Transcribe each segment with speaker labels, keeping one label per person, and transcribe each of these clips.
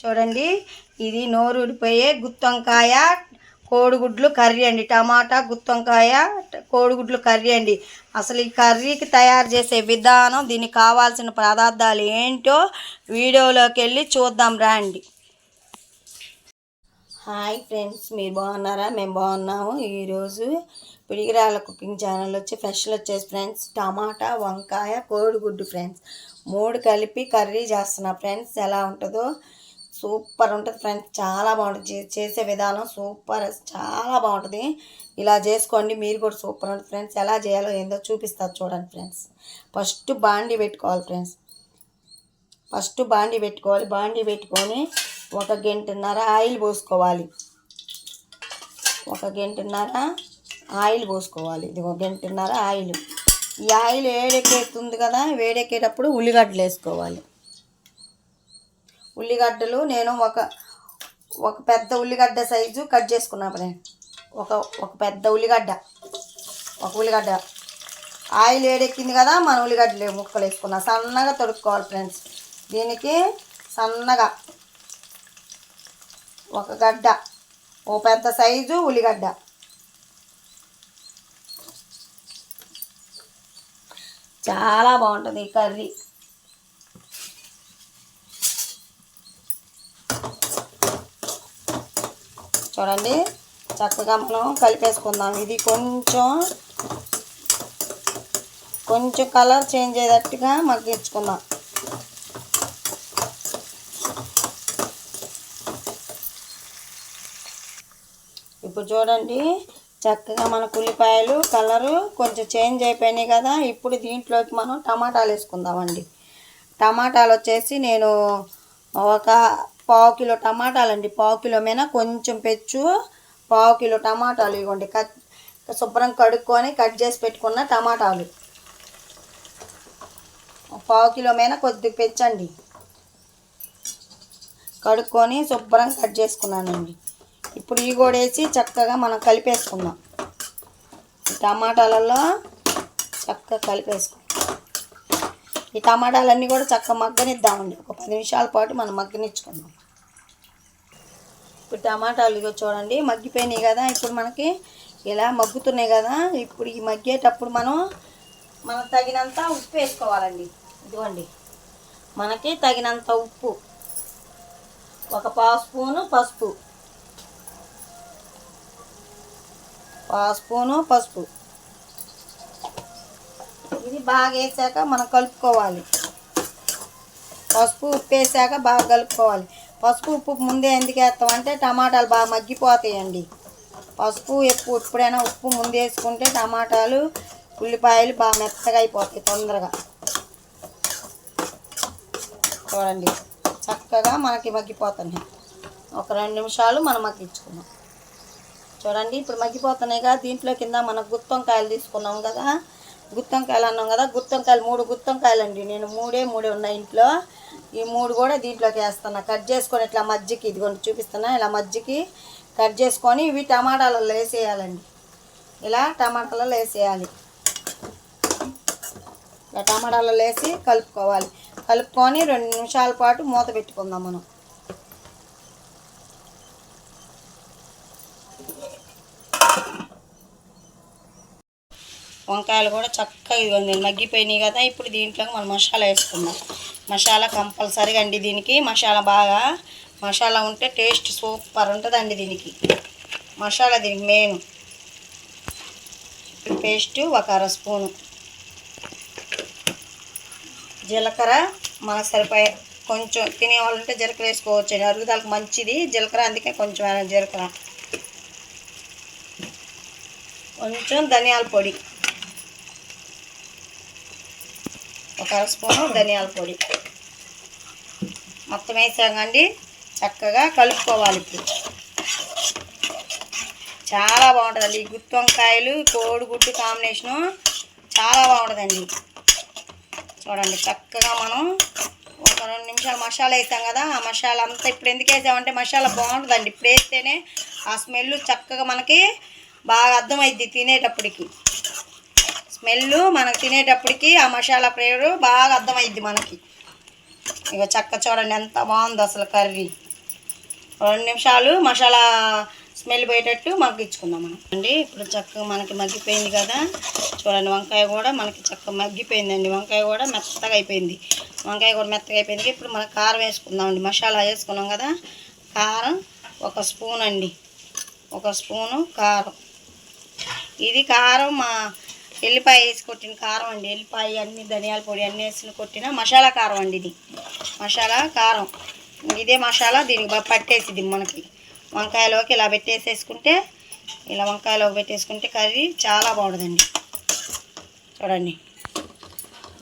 Speaker 1: చూడండి. ఇది నోరు ఊడిపోయే గుత్తొంకాయ కోడిగుడ్లు కర్రీ అండి. టమాటా గుత్తొంకాయ కోడిగుడ్లు కర్రీ అండి. అసలు ఈ కర్రీకి తయారు చేసే విధానం దీనికి కావాల్సిన పదార్థాలు ఏంటో వీడియోలోకి వెళ్ళి చూద్దాం రండి. హాయ్ ఫ్రెండ్స్ మీరు బాగున్నారా? మేము బాగున్నాము. ఈరోజు పిడిగిరాల కుకింగ్ ఛానల్ వచ్చి స్పెషల్ వచ్చేసి ఫ్రెండ్స్ టమాటా వంకాయ కోడిగుడ్డు ఫ్రెండ్స్. మూడు కలిపి కర్రీ చేస్తున్నా ఫ్రెండ్స్ ఎలా ఉంటుందో సూపర్ ఉంటుంది ఫ్రెండ్స్. చాలా బాగుంటుంది. చే- చేసే విధానం సూపర్ చాలా బాగుంటుంది. ఇలా చేసుకోండి మీరు కూడా సూపర్ ఉంటుంది ఫ్రెండ్స్. ఎలా చేయాలో ఏందో చూపిస్తారు చూడండి ఫ్రెండ్స్. ఫస్ట్ బాండి పెట్టుకోవాలి ఫ్రెండ్స్. ఫస్ట్ బాండి పెట్టుకోవాలి. బాండి పెట్టుకొని ఒక గంటన్నర ఆయిల్ పోసుకోవాలి. ఒక గంటన్నర ఆయిల్ పోసుకోవాలి. ఇది ఒక గంటన్నర ఆయిల్. ఈ ఆయిల్ వేడెక్కేస్తుంది కదా వేడెక్కేటప్పుడు ఉల్లిగడ్డలు వేసుకోవాలి. ఉల్లిగడ్డలు నేను ఒక ఒక పెద్ద ఉల్లిగడ్డ సైజు కట్ చేసుకున్నాను ఫ్రెండ్ ఒక ఒక పెద్ద ఉల్లిగడ్డ. ఒక ఉల్లిగడ్డ. ఆయిల్ వేడెక్కింది కదా మన ఉల్లిగడ్డలు ముక్కలు వేసుకున్నాం. సన్నగా తొడుక్కోవాలి ఫ్రెండ్స్. దీనికి సన్నగా ఒక గడ్డ. ఓ పెద్ద సైజు ఉల్లిగడ్డ. చాలా బాగుంటుంది ఈ కర్రీ. చూడండి. చక్కగా మనం కలిపేసుకుందాం. ఇది కొంచెం కొంచెం కలర్ చేంజ్ అయ్యేటట్టుగా మగ్గించుకుందాం. ఇప్పుడు చూడండి. చక్కగా మన ఉల్లిపాయలు కలరు కొంచెం చేంజ్ అయిపోయినాయి కదా. ఇప్పుడు దీంట్లోకి మనం టమాటాలు వేసుకుందామండి. టమాటాలు వచ్చేసి నేను ఒక పావు కిలో టమాటాలు అండి. పావు కిలో మీద కొంచెం పెచ్చు. పావు కిలో టమాటాలు ఇవ్వండి. కట్ శుభ్రం కడుక్కొని కట్ చేసి పెట్టుకున్న టమాటాలు. పావు కిలో మీద కొద్దిగా పెంచండి కడుక్కొని శుభ్రం కట్ చేసుకున్నానండి. ఇప్పుడు ఈ కూడా వేసి చక్కగా మనం కలిపేసుకుందాం. టమాటాలలో చక్కగా కలిపేసుకుందాం. ఈ టమాటాలన్నీ కూడా చక్కగా మగ్గనిద్దామండి. ఒక పది నిమిషాల పాటు మనం మగ్గనిచ్చుకుందాం. ఇప్పుడు టమాటాలు ఇగో చూడండి మగ్గిపోయినాయి కదా. ఇప్పుడు మనకి ఇలా మగ్గుతున్నాయి కదా. ఇప్పుడు ఈ మగ్గేటప్పుడు మనం మనకు తగినంత ఉప్పు వేసుకోవాలండి. ఇదిగోండి. మనకి తగినంత ఉప్పు. ఒక పావు స్పూను పసుపు. పావు స్పూను పసుపు. ఇది బాగా వేసాక మనం కలుపుకోవాలి. పసుపు ఉప్పు వేసాక బాగా కలుపుకోవాలి. పసుపు ఉప్పు ముందే ఎందుకు వేస్తామంటే టమాటాలు బాగా మగ్గిపోతాయండి. పసుపు ఎప్పుడు ఎప్పుడైనా ఉప్పు ముందు వేసుకుంటే టమాటాలు ఉల్లిపాయలు బాగా మెత్తగా అయిపోతాయి తొందరగా. చూడండి చక్కగా మనకి మగ్గిపోతున్నాయి. ఒక రెండు నిమిషాలు మనం మగ్గించుకున్నాం చూడండి ఇప్పుడు మగ్గిపోతున్నాయి కదా దీంట్లో కింద మనం గుత్తొంకాయలు తీసుకున్నాం కదా. గుత్తొంకాయలు అన్నాం కదా గుత్తంకాయలు మూడు గుత్తొంకాయలు అండి నేను మూడే మూడే ఉన్నాయి ఇంట్లో. ఈ మూడు కూడా దీంట్లోకి వేస్తున్నా. కట్ చేసుకొని ఇట్లా మజ్జికి ఇదిగోండి చూపిస్తున్నా ఇలా మజ్జికి కట్ చేసుకొని ఇవి టమాటాలలో వేసేయాలండి. ఇలా టమాటాలలో వేసేయాలి. ఇలా టమాటాలలో వేసి కలుపుకోవాలి. కలుపుకొని రెండు నిమిషాల పాటు మూత పెట్టుకుందాం మనం. వంకాయలు కూడా చక్కగా ఇదిగోండి మగ్గిపోయినాయి కదా. ఇప్పుడు దీంట్లోకి మనం మసాలా వేసుకుందాం. మసాలా కంపల్సరీగా అండి దీనికి. మసాలా బాగా మసాలా ఉంటే టేస్ట్ సూపర్ ఉంటుందండి దీనికి. మసాలా దీనికి మెయిన్. పేస్ట్ ఒక అర స్పూను. జీలకర్ర మనకు సరిపోయే కొంచెం తినేవాళ్ళంటే జీలకర్ర వేసుకోవచ్చు అండి. అరుగుదలకు మంచిది. జీలకర్ర అందుకే కొంచెం జీలకర్ర. కొంచెం ధనియాల పొడి. ఒక అర స్పూను ధనియాల పొడి. మొత్తం వేసాకండి చక్కగా కలుపుకోవాలి ఇప్పుడు. చాలా బాగుంటుందండి. ఈ గుత్తి వంకాయలు కోడిగుడ్డు కాంబినేషను చాలా బాగుంటుందండి. చూడండి చక్కగా మనం ఒక రెండు నిమిషాలు మసాలా వేసాం కదా ఆ మసాలా అంతా ఇప్పుడు ఎందుకు వేసామంటే మసాలా బాగుంటుందండి. ఇప్పుడు వేస్తేనే ఆ స్మెల్ చక్కగా మనకి బాగా అర్థమైద్ది తినేటప్పటికి. స్మెల్ మనకు తినేటప్పటికి ఆ మసాలా ఫ్లేవర్ బాగా అర్థమైద్ది మనకి. ఇక చక్క చూడండి ఎంత బాగుందో అసలు కర్రీ. రెండు నిమిషాలు మసాలా స్మెల్ పోయేటట్టు మగ్గించుకుందాం మనం. అండి ఇప్పుడు చక్కగా మనకి మగ్గిపోయింది కదా. చూడండి వంకాయ కూడా మనకి చక్కగా మగ్గిపోయిందండి. వంకాయ కూడా మెత్తగా అయిపోయింది. వంకాయ కూడా మెత్తగా అయిపోయింది. ఇప్పుడు మనం కారం వేసుకుందామండి మసాలా వేసుకున్నాం కదా. కారం ఒక స్పూన్ అండి. ఒక స్పూను కారం. ఇది కారం మా ఎల్లిపాయ వేసి కొట్టిన కారం అండి. ఎల్లిపాయ అన్ని ధనియాల పొడి అన్నీ వేసి కొట్టిన మసాలా కారం అండి ఇది. మసాలా కారం. ఇదే మసాలా దీనికి బాగా పట్టేసిద్ది మనకి. వంకాయలోకి ఇలా పెట్టేసేసుకుంటే ఇలా వంకాయలోకి పెట్టేసుకుంటే కర్రీ చాలా బాగుంటుందండి చూడండి.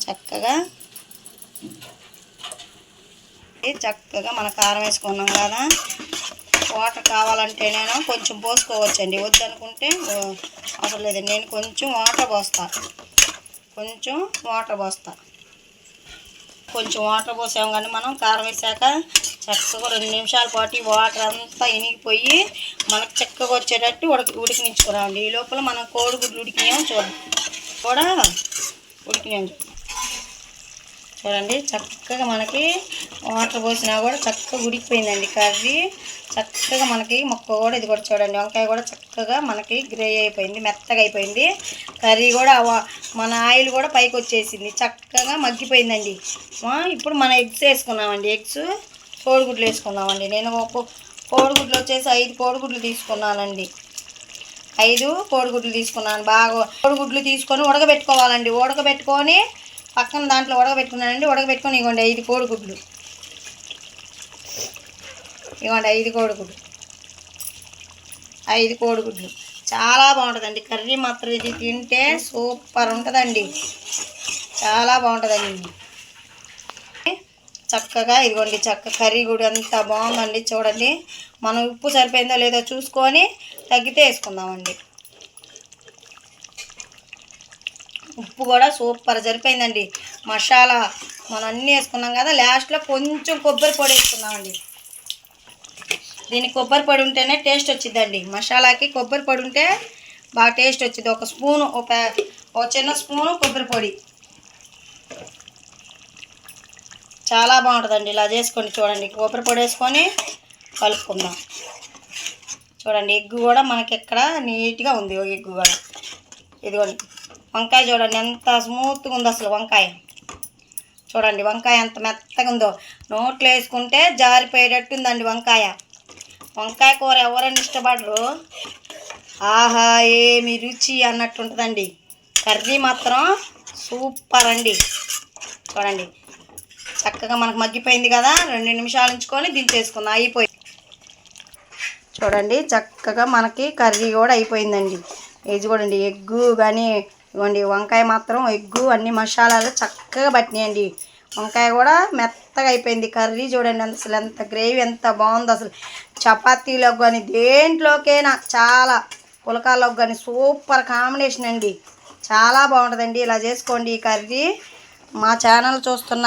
Speaker 1: చక్కగా ఇది చక్కగా మన కారం వేసుకున్నాం కదా. వాటర్ కావాలంటే నేను కొంచెం పోసుకోవచ్చండి. వద్దనుకుంటే అవసరం లేదు. నేను కొంచెం వాటర్ పోస్తా. కొంచెం వాటర్ పోస్తా. కొంచెం వాటర్ పోసాం కానీ మనం కారం వేసాక చక్కగా రెండు నిమిషాల పాటు వాటర్ అంతా ఇనిగిపోయి మనకు చక్కగా వచ్చేటట్టు ఉడక ఉడికినించుకురాండి ఈ లోపల మనం కోడిగుడ్లు ఉడికినాం చూడండి. కూడా ఉడికినాం చూడండి చక్కగా మనకి వాటర్ పోసినా కూడా చక్కగా ఉడికిపోయిందండి కర్రీ. చక్కగా మనకి మొక్క కూడా ఇది కూడా చూడండి వంకాయ కూడా చక్కగా మనకి గ్రే అయిపోయింది మెత్తగా అయిపోయింది. కర్రీ కూడా మన ఆయిల్ కూడా పైకి వచ్చేసింది చక్కగా మగ్గిపోయిందండి. ఇప్పుడు మనం ఎగ్స్ వేసుకున్నామండి ఎగ్స్ కోడిగుడ్లు వేసుకున్నామండి. నేను ఒక కోడిగుడ్లు వచ్చేసి ఐదు కోడిగుడ్లు తీసుకున్నానండి. ఐదు కోడిగుడ్లు తీసుకున్నాను బాగా కోడిగుడ్లు తీసుకొని ఉడకబెట్టుకోవాలండి. ఉడకబెట్టుకొని పక్కన దాంట్లో ఉడకబెట్టుకున్నానండి. ఉడకబెట్టుకొని ఇవ్వండి ఐదు కోడిగుడ్లు. ఇవ్వండి ఐదు కోడిగుడ్లు. ఐదు కోడిగుడ్లు. చాలా బాగుంటుందండి. కర్రీ మాత్రం ఇది తింటే సూపర్ ఉంటుందండి. చాలా బాగుంటుందండి. చక్కగా ఇదిగోండి చక్క కర్రీ కూడా అంత బాగుందండి చూడండి. మనం ఉప్పు సరిపోయిందో లేదో చూసుకొని తగ్గితే వేసుకుందామండి. ఉప్పు కూడా సూపర్ సరిపోయిందండి. మసాలా మనం అన్నీ వేసుకున్నాం కదా లాస్ట్లో కొంచెం కొబ్బరి పొడి వేసుకున్నామండి దీనికి కొబ్బరి పొడి ఉంటేనే టేస్ట్ వచ్చిందండి మసాలాకి కొబ్బరి పొడి ఉంటే బాగా టేస్ట్ వచ్చింది ఒక స్పూను ఒక ఒక చిన్న స్పూను కొబ్బరి పొడి. చాలా బాగుంటుందండి. ఇలా చేసుకోండి చూడండి. కొబ్బరి పొడి వేసుకొని కలుపుకుందాం. చూడండి ఎగ్ కూడా మనకి ఇక్కడ నీట్గా ఉంది. ఓ కూడా. ఇదిగోండి. వంకాయ చూడండి ఎంత స్మూత్గా ఉందో అసలు వంకాయ. చూడండి వంకాయ ఎంత మెత్తగా ఉందో. నోట్లో వేసుకుంటే జారిపోయేటట్టుందండి వంకాయ. వంకాయ కూర ఎవరైనా ఇష్టపడరు. ఆహా ఏమి రుచి అన్నట్టు ఉంటుందండి కర్రీ మాత్రం సూపర్ అండి. చూడండి చక్కగా మనకు మగ్గిపోయింది కదా. రెండు నిమిషాలు ఉంచుకొని దించేసుకుందాం. అయిపోయింది చూడండి చక్కగా మనకి కర్రీ కూడా అయిపోయిందండి. ఇది చూడండి ఎగ్గు కానీ ఇవ్వండి వంకాయ మాత్రం ఎగ్గు అన్ని మసాలాలు చక్కగా పట్టినాయండి. వంకాయ కూడా మెత్తగా అయిపోయింది. కర్రీ చూడండి అసలు ఎంత గ్రేవీ ఎంత బాగుంది అసలు. చపాతీలోకి కానీ దేంట్లోకైనా చాలా పులకాల్లోకి కానీ సూపర్ కాంబినేషన్ అండి. చాలా బాగుంటుందండి. ఇలా చేసుకోండి ఈ కర్రీ. మా ఛానల్ చూస్తున్న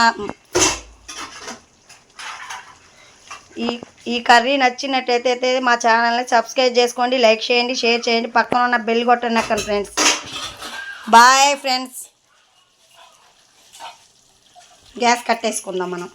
Speaker 1: ఈ ఈ కర్రీ నచ్చినట్టయితే మా ఛానల్ని సబ్స్క్రైబ్ చేసుకోండి లైక్ చేయండి షేర్ చేయండి. పక్కన ఉన్న బెల్ కొట్టండి అక్కడ ఫ్రెండ్స్. బాయ్ ఫ్రెండ్స్ గ్యాస్ కట్టేసుకుందాం మనం.